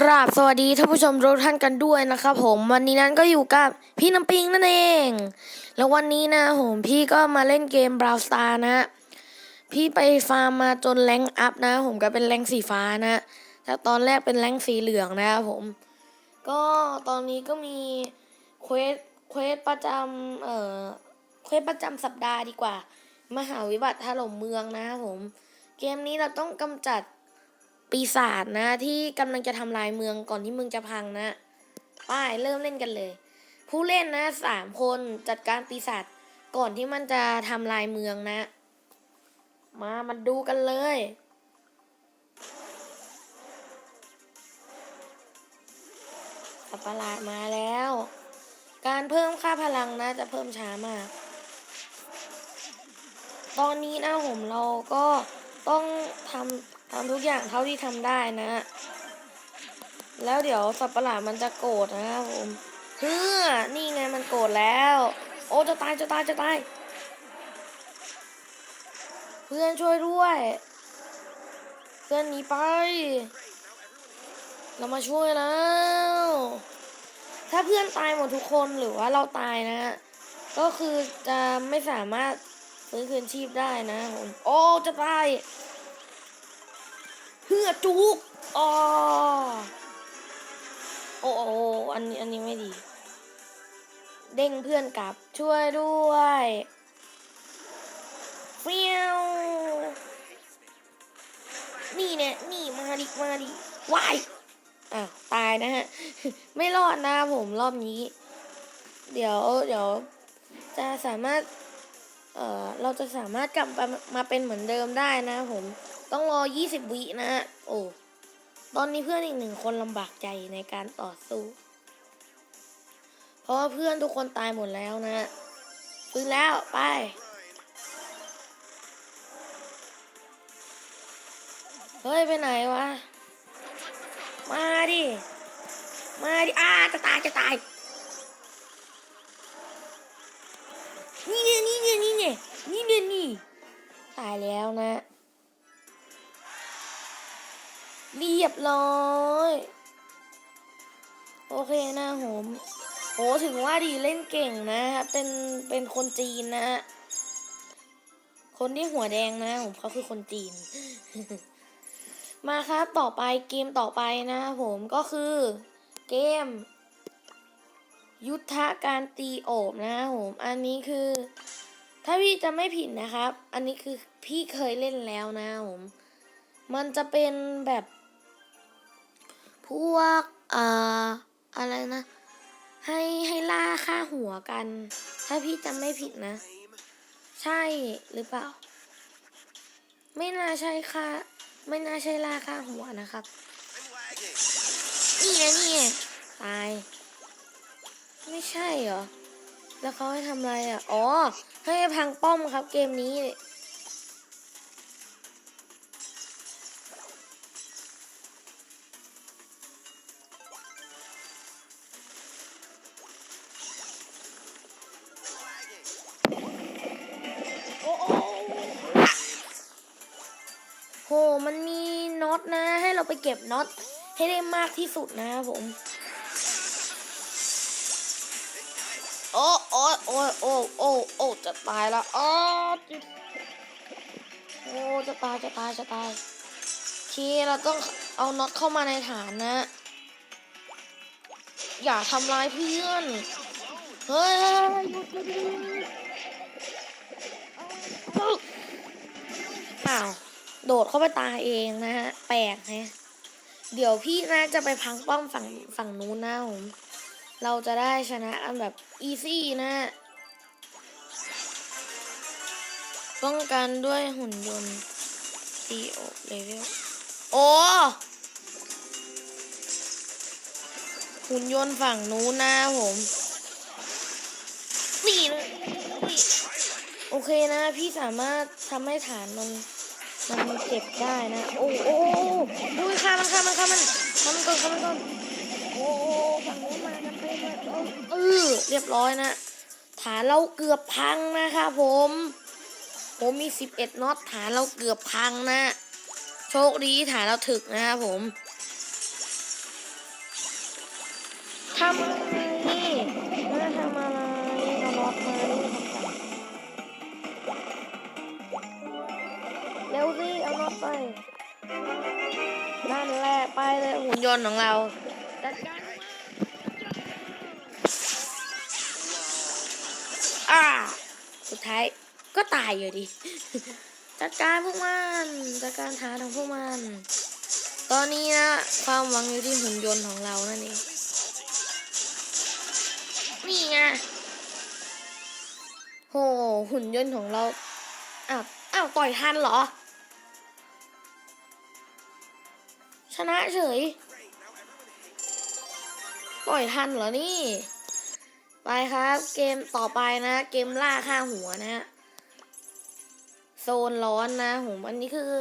กราบสวัสดีท่านผู้ชมทุกท่านกันด้วยนะครับผมวันนี้นั้นก็อยู่กับพี่น้ำปิงนั่นเอง แล้ววันนี้นะผมพี่ก็มาเล่นเกมบราวสตาร์นะ พี่ไปฟาร์มมาจนแรงอัพนะ ผมก็เป็นแรงสีฟ้านะแต่ตอนแรกเป็นแรงสีเหลืองนะครับผม ก็ตอนนี้ก็มีเควสเควสประจำเอ่อเควสประจำสัปดาห์ดีกว่า มหาวิบัติถล่มเมืองนะครับผม เกมนี้เราต้องกำจัด ปีศาจนะที่กำลังจะทำลายเมืองก่อนที่เมืองจะพังนะไป้ายเริ่มเล่นกันเลย ผู้เล่นนะสามคนจัดการปีศาจก่อนที่มันจะทำลายเมืองนะ มามาดูกันเลย สัปะหลาดมาแล้ว การเพิ่มค่าพลังนะจะเพิ่มช้ามาก ตอนนี้นะผมเราก็ต้องทำ ทำทุกอย่างเท่าที่ทำได้นะ แล้วเดี๋ยวสัตว์ประหลาดมันจะโกรธนะครับผมเฮ้อนี่ไงมันโกรธแล้ว โอ้จะตายจะตายจะตายเพื่อนช่วยด้วย เพื่อนหนีไป เรามาช่วยแล้ว ถ้าเพื่อนตายหมดทุกคนหรือว่าเราตายนะ ก็คือจะไม่สามารถฟื้นคืนชีพได้นะผมโอ้จะตาย เฮือจุกอ๋อโอ้โออันนี้อันนี้ไม่ดี เด้งเพื่อนกลับช่วยด้วยเฟี้ยวนี่เนี่ยนี่มาดิมาดิวายอะตายนะฮะ ไม่รอดนะผมรอบนี้ เดี๋ยวเดี๋ยวจะสามารถ เอ่อ เราจะสามารถกลับมามาเป็นเหมือนเดิมได้นะผม ต้องรอ 20 วินะฮะ โอ้ ตอนนี้เพื่อนอีกหนึ่งคนลำบากใจในการต่อสู้ เพราะว่าเพื่อนทุกคนตายหมดแล้วนะฮะฟื้นแล้ว ไป เฮ้ย ไปไหนวะ มาดิ มาดิอ้าจะตาย จะตาย นี่เนี่ยนี่เนี่ยนี่เนี่ยนี่เนี่ยนี่ ตายแล้วนะ เรียบร้อยโอเคนะผมโหถึงว่าดีเล่นเก่งนะฮะเป็นเป็นคนจีนนะฮะคนที่หัวแดงนะผมเขาคือคนจีน มาครับต่อไปเกมต่อไปนะผมก็คือเกม ยุทธการตีโอบนะผมอันนี้คือ ถ้าพี่จะไม่ผิดนะครับ อันนี้คือพี่เคยเล่นแล้วนะผมมันจะเป็นแบบ พวกเอ่ออะไรนะ ให้ให้ล่าค่าหัวกัน ถ้าพี่จำไม่ผิดนะ ใช่หรือเปล่า ไม่น่าใช่ค่าไม่น่าใช่ล่าค่าหัวนะครับ นี่ไงนี่ไงตาย ไม่ใช่เหรอ แล้วเขาให้ทำอะไรอะ อ๋อ ให้พังป้อมครับเกมนี้ เก็บน็อตให้ได้มากที่สุดนะครับผม โอ้โอ้โอ้โอ้โอ้โอ้จะตายแล้วอ๋อจิโอ้จะตายจะตายจะตายโอเคเราต้องเอาน็อตเข้ามาในฐานนะ อย่าทำร้ายเพื่อน เฮ้ยเหยุดหยุดหยุดหยุดอ้าว โดดเข้าไปตายเองนะฮะ แปลกฮะ เดี๋ยวพี่น่าจะไปพังป้อมฝั่งฝั่งนู้นนะผม เราจะได้ชนะกันแบบอีซี่นะ ป้องกันด้วยหุ่นยนต์ตีโอเลเวลโอ้ หุ่นยนต์ฝั่งนู้นนะผมนี่นะโอเคนะ พี่สามารถทำให้ฐานมัน มันเก็บได้นะ โอ้โอ้ดูฆ่ามันฆ่ามันฆ่ามันมันก่อนฆ่ามันก่อนโอ้ฝั่งนู้นมากันเต็มเลยเออเรียบร้อยนะ ฐานเราเกือบพังนะคะผม ผมมีสิบเอ็ดน็อตฐานเราเกือบพังนะ โชคดีฐานเราถึกนะครับผมทำอะไรมาทำอะไรเอาล็อกมา นั่นแหละไปเลยหุ่นยนต์ของเราจัดการอ่าสุดท้ายก็ตายอยู่ดี จัดการพวกมันจัดการฐานของพวกมัน ตอนนี้นะความหวังอยู่ที่หุ่นยนต์ของเรานั่นเองนี่ไงโหหุ่นยนต์ของเราอ้าวอ้าวต่อยทันเหรอ ชนะเฉย ปล่อยทันเหรอนี่ ไปครับ เกมต่อไปนะ เกมล่าฆ่าหัวนะโซนร้อนนะผมอันนี้คือ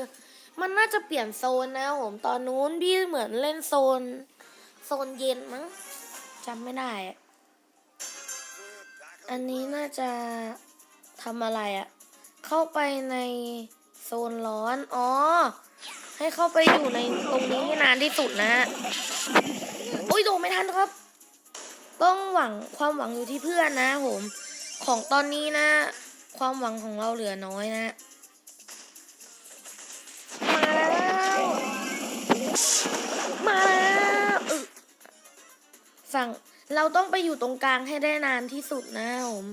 มันน่าจะเปลี่ยนโซนนะผมตอนนู้นพี่เหมือนเล่นโซน โซนเย็นมั้งจำไม่ได้ อันนี้น่าจะทำอะไรอะ เข้าไปในโซนร้อน อ๋อ ให้เข้าไปอยู่ในตรงนี้ให้นานที่สุดนะฮะโอ้ยโดดไม่ทันครับ ต้องหวังความหวังอยู่ที่เพื่อนนะผมของตอนนี้นะ ความหวังของเราเหลือน้อยนะ มาแล้วมาแล้วอึฝั่งเราต้องไปอยู่ตรงกลางให้ได้นานที่สุดนะผม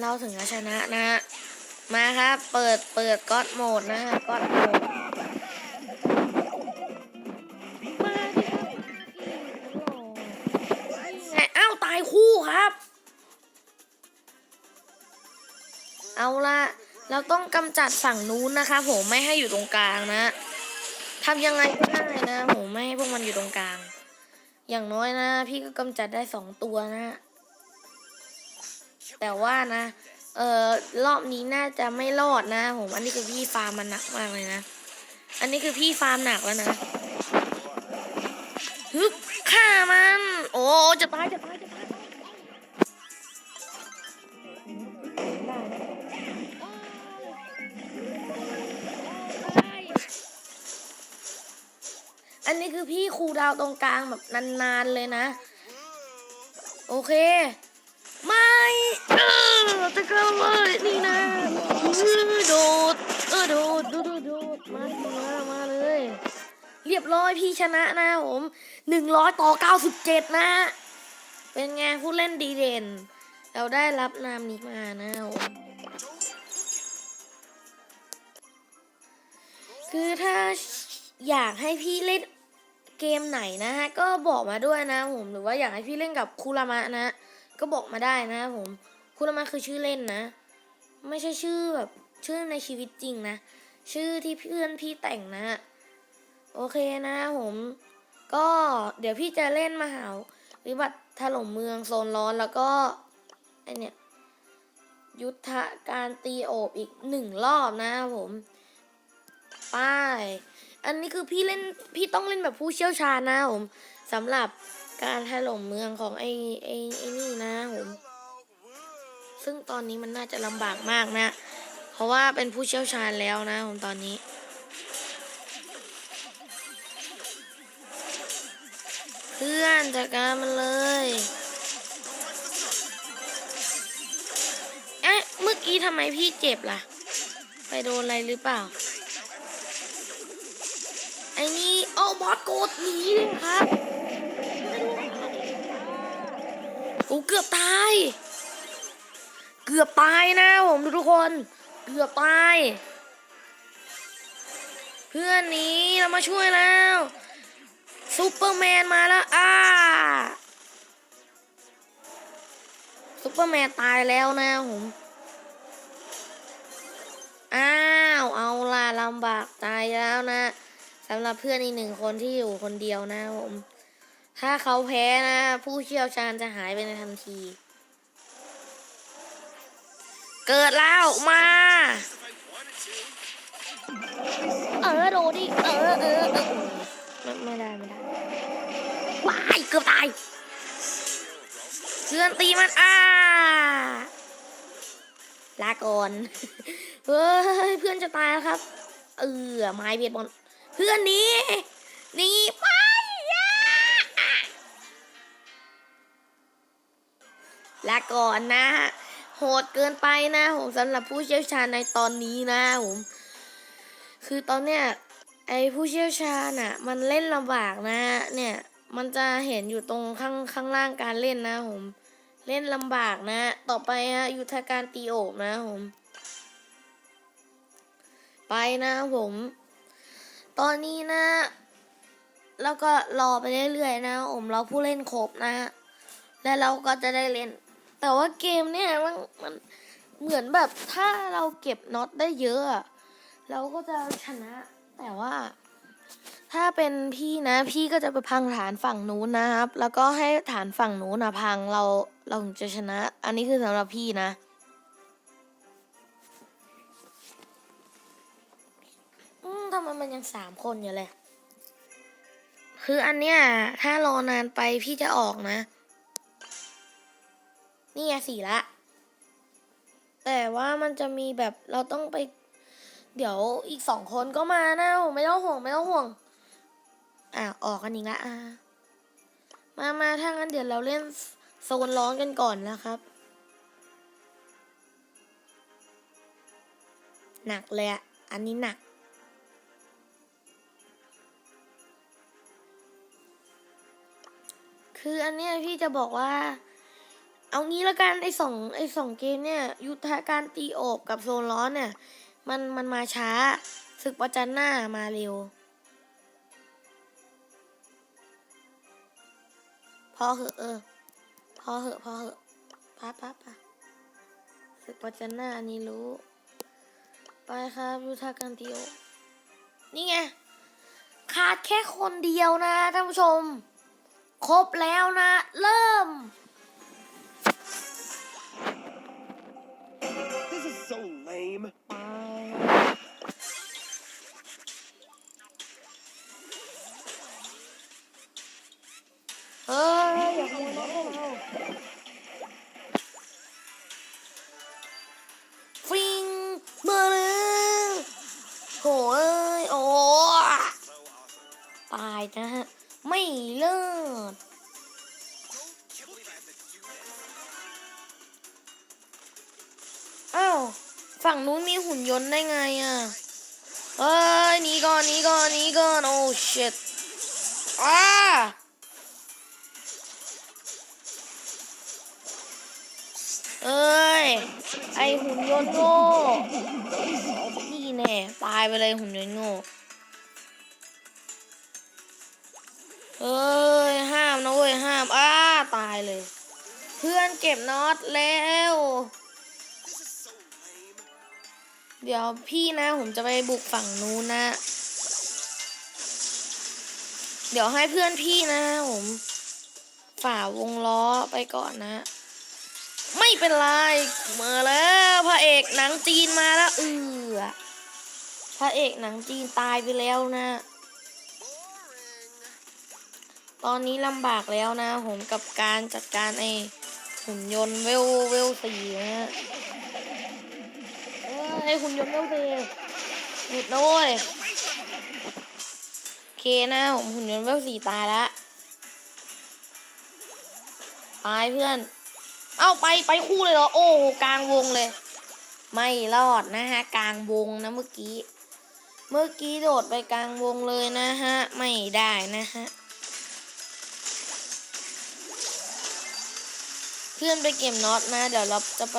เราถึงจะชนะนะ มาครับ เปิดเปิดก็อดโหมดนะก็อดโหมด คู่ครับ เอาละเราต้องกำจัดฝั่งนู้นนะคะผมไม่ให้อยู่ตรงกลางนะทำยังไงก็ได้นะผมไม่ให้พวกมันอยู่ตรงกลาง อย่างน้อยนะ พี่ก็กำจัดได้สองตัวนะ แต่ว่านะ เออรอบนี้น่าจะไม่รอดนะ ผม อันนี้คือพี่ฟาร์มมันหนักมากเลยนะ อันนี้คือพี่ฟาร์มหนักแล้วนะฮึฆ่ามัน โอ้จะตายจะตายาวตรงกลางแบบนานๆเลยนะ โอเค ไม่เออจะกล้าเลยนี่นะโดดเออโดดโดดโดดมามามาเลย เรียบร้อยพี่ชนะนะผมหนึ่งร้อยต่อเก้าสิบเจ็ดนะ เป็นไงผู้เล่นดีเด่น เราได้รับนามนี้มานะผมคือถ้าอยากให้พี่เล่น เกมไหนนะฮะก็บอกมาด้วยนะผมหรือว่าอยากให้พี่เล่นกับคุรามะนะ ก็บอกมาได้นะผมคุรามะคือชื่อเล่นนะ ไม่ใช่ชื่อแบบชื่อในชีวิตจริงนะ ชื่อที่เพื่อนพี่แต่งนะ โอเคนะผมก็เดี๋ยวพี่จะเล่นมหาวิบัติถล่มเมืองโซนร้อนแล้วก็ไอเนี่ยยุทธการตีโอบอีกหนึ่งรอบนะผม ป้าย อันนี้คือพี่เล่นพี่ต้องเล่นแบบผู้เชี่ยวชาญนะผมสำหรับการถล่มเมืองของไอ้ไอ้ไอ้นี่นะผมซึ่งตอนนี้มันน่าจะลำบากมากนะ เพราะว่าเป็นผู้เชี่ยวชาญแล้วนะผมตอนนี้เพื่อนจัดการมันเลยเอ๊ะเมื่อกี้ทำไมพี่เจ็บล่ะ ไปโดนอะไรหรือเปล่า ไอ้นี่โอ้บอสโกดหนีเลยครับกูเกือบตาย เกือบตายนะผมทุกคน เกือบตาย เพื่อนนี้เรามาช่วยแล้วซูเปอร์แมนมาแล้วอ่าซูเปอร์แมนตายแล้วนะผมอ้าว เอาล่ะลำบากตายแล้วนะ สำหรับเพื่อนอีกหนึ่งคนที่อยู่คนเดียวนะผม ถ้าเขาแพ้นะ ผู้เชี่ยวชาญจะหายไปในทันที เกิดแล้วมา เออโดดิ เออเออเออไม่ไม่ได้ไม่ได้วายเกือบตายเพื่อนตีมันอ่าลาก่อน เฮ้ย เพื่อนจะตายแล้วครับ เออไม้เบียดบอล เพื่อนหนี้นี่ไปอย่าก่อนนะ โหดเกินไปนะผมสำหรับผู้เชี่ยวชาญในตอนนี้นะผมคือตอนเนี้ยไอผู้เชี่ยวชาญอะมันเล่นลำบากนะ เนี่ยมันจะเห็นอยู่ตรงข้างข้างล่างการเล่นนะผม เล่นลำบากนะ ต่อไปฮะยุทธการตีโอบนะผม ไปนะผม ตอนนี้นะ แล้วก็รอไปเรื่อยๆนะผมเราผู้เล่นครบนะ แล้วเราก็จะได้เล่น แต่ว่าเกมเนี่ยมันมันเหมือนแบบถ้าเราเก็บน็อตได้เยอะ เราก็จะชนะ แต่ว่า ถ้าเป็นพี่นะ พี่ก็จะไปพังฐานฝั่งนู้นนะครับ แล้วก็ให้ฐานฝั่งนู้นนะพังเราเราจะชนะ อันนี้คือสำหรับพี่นะ มทำไมมันยังสามคนอยู่เลย คืออันเนี้ยถ้ารอนานไปพี่จะออกนะ นี่ไงสี่ละ แต่ว่ามันจะมีแบบเราต้องไป เดี๋ยวอีกสองคนก็มานะไม่ต้องห่วงไม่ต้องห่วง อะออกกันอีกละอะมามาถ้างั้นเดี๋ยวเราเล่นโซนร้อนกันก่อนนะครับ หนักเลยอะอันนี้หนัก คืออันเนี้ยพี่จะบอกว่า เอางี้ละกันไอ้สองไอ้สองเกมเนี่ย ยุทธการตีโอบกับโซนร้อนเนี่ย มันมันมาช้าศึกประจันหน้ามาเร็ว พอเหอะเออ พอเหอะพอเหอะปะปะปะศึกประจันหน้าอันนี้รู้ ไปครับยุทธการตีโอบนี่ไงขาดแค่คนเดียวนะท่านผู้ชม ครบแล้วนะ เริ่ม This is so lame. เฮ้ยอย่าขโมยรถพวกเรา เอ้ย ไอหุ่นยนต์โง่ นี่แน่ตายไปเลยหุ่นยนต์โง่ เอ้ย ห้ามนะเว้ย ห้าม อ้า ตายเลย เพื่อนเก็บน็อตแล้ว เดี๋ยวพี่นะ ผมจะไปบุกฝั่งนู้นนะ เดี๋ยวให้เพื่อนพี่นะผมฝ่าวงล้อไปก่อนนะ เป็นไรมาแล้วพระเอกหนังจีนมาแล้วเออพระเอกหนังจีนตายไปแล้วนะ ตอนนี้ลำบากแล้วนะ ผมกับการจัดการไอ้หุ่นยนต์เวลเวลสี่นะเอ้ยไอ้หุ่นยนต์เวลสี่หยุดนะเว้ยโอเคนะผมหุ่นยนต์เวลสี่ตายละตายเพื่อน เอาไปไปคู่เลยเหรอ โอ้กลางวงเลย ไม่รอดนะฮะ กลางวงนะเมื่อกี้ เมื่อกี้โดดไปกลางวงเลยนะฮะ ไม่ได้นะฮะ เพื่อนไปเก็บน็อตนะ เดี๋ยวเราจะไป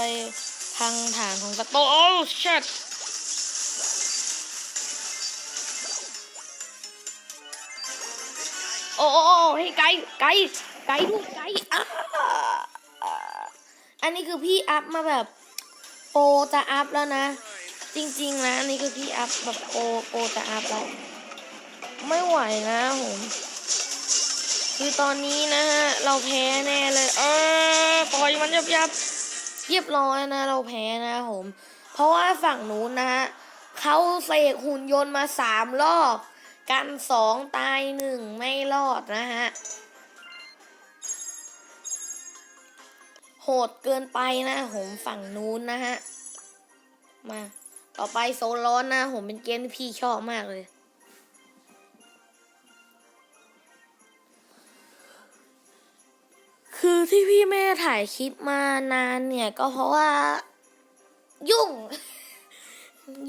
พังฐานของสโตโอ้ชิตโอ้โอ้โอ้เฮ้ไกลไกลไกลลูไกลอ้า อันนี้คือพี่อัพมาแบบโปรจะอัพแล้วนะ จริงๆนะอันนี้คือพี่อัพแบบโปรโปรจะอัพแล้วไม่ไหวนะผมคือตอนนี้นะฮะเราแพ้แน่เลย เออปล่อยมันยับยับเรียบร้อยนะ เราแพ้นะผม เพราะว่าฝั่งนู้นนะฮะเขาเสกหุ่นยนต์มาสามรอบ กันสองตายหนึ่งไม่รอดนะฮะ โหดเกินไปนะผมฝั่งนู้นนะฮะ มา ต่อไปโซนร้อนนะ ผมเป็นเกมที่พี่ชอบมากเลย คือที่พี่ไม่ได้ถ่ายคลิปมานานเนี่ย ก็เพราะว่า ยุ่ง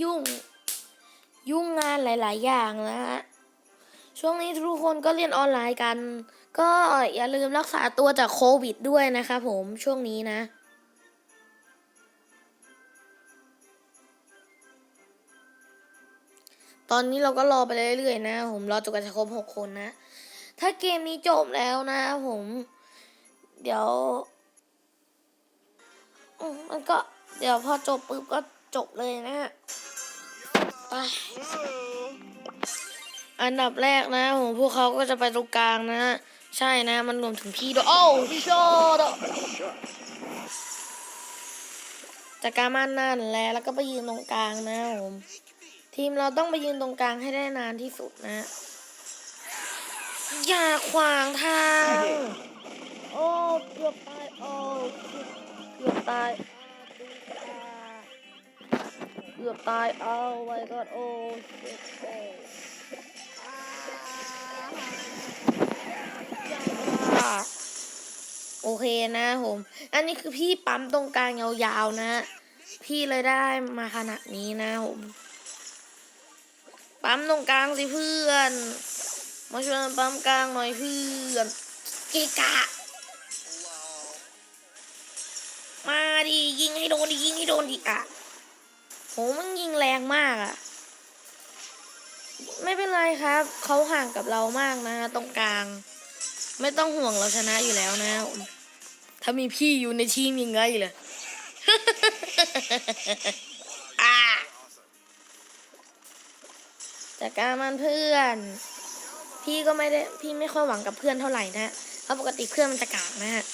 ยุ่ง ยุ่งงานหลาย ๆ อย่างนะฮะช่วงนี้ทุกคนก็เรียนออนไลน์กัน ก็อย่าลืมรักษาตัวจากโควิดด้วยนะคะผมช่วงนี้นะตอนนี้เราก็รอไปเรื่อยๆนะ ผมรอจนกว่าจะครบหกคนนะ ถ้าเกมนี้จบแล้วนะ ผม เดี๋ยวมันก็ เดี๋ยวพอจบปุ๊บก็จบเลยนะฮะไปอันดับแรกนะ ผมพวกเขาก็จะไปตรงกลางนะ ใช่นะ มันรวมถึงพี่ด้วยโอ้พี่โชดจากการมันนั่นแหละแล้วก็ไปยืนตรงกลางนะผมทีมเราต้องไปยืนตรงกลางให้ได้นานที่สุดนะ อย่าขวางทางโอ้เกือบตายโอ้เกือบตายเกือบตายเอาไว้ก่อนโอ้ shit โอ้อ่า โอเคนะผม อันนี้คือพี่ปั๊มตรงกลางยาวๆนะ พี่เลยได้มาขนาดนี้นะผม ปั๊มตรงกลางสิเพื่อน มาช่วยกันปั๊มกลางหน่อยเพื่อนเกะกะ มาดิยิงให้โดนดิยิงให้โดนดิอะโหมันยิงแรงมากอะไม่เป็นไรครับ เขาห่างกับเรามากนะ ตรงกลางไม่ต้องห่วงเราชนะอยู่แล้วนะ ถ้ามีพี่อยู่ในทีมยังไงล่ะอะจากการมันเพื่อน พี่ก็ไม่ได้พี่ไม่ค่อยหวังกับเพื่อนเท่าไหร่นะเพราะปกติเพื่อนมันจะกากนะฮะ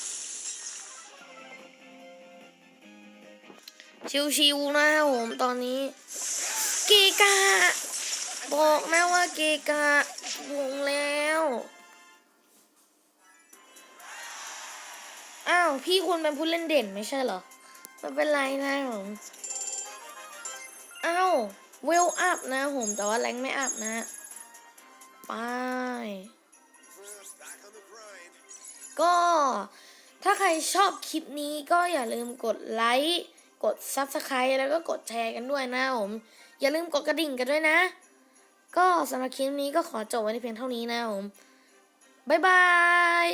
ชิวๆนะผมตอนนี้ เกกาบอกนะว่าเกกาวงแล้ว อ้าว พี่คุณเป็นผู้เล่นเด่นไม่ใช่เหรอ ไม่เป็นไรนะผมอ้าวเวลอัพนะผม แต่ว่าแรงไม่อัพนะไปก็ถ้าใครชอบคลิปนี้ก็อย่าลืมกดไลค์กด Subscribe แล้วก็กดแชร์กันด้วยนะผม อย่าลืมกดกระดิ่งกันด้วยนะ ก็สำหรับคลิปนี้ก็ขอจบไว้ในเพียงเท่านี้นะผม บ๊ายบาย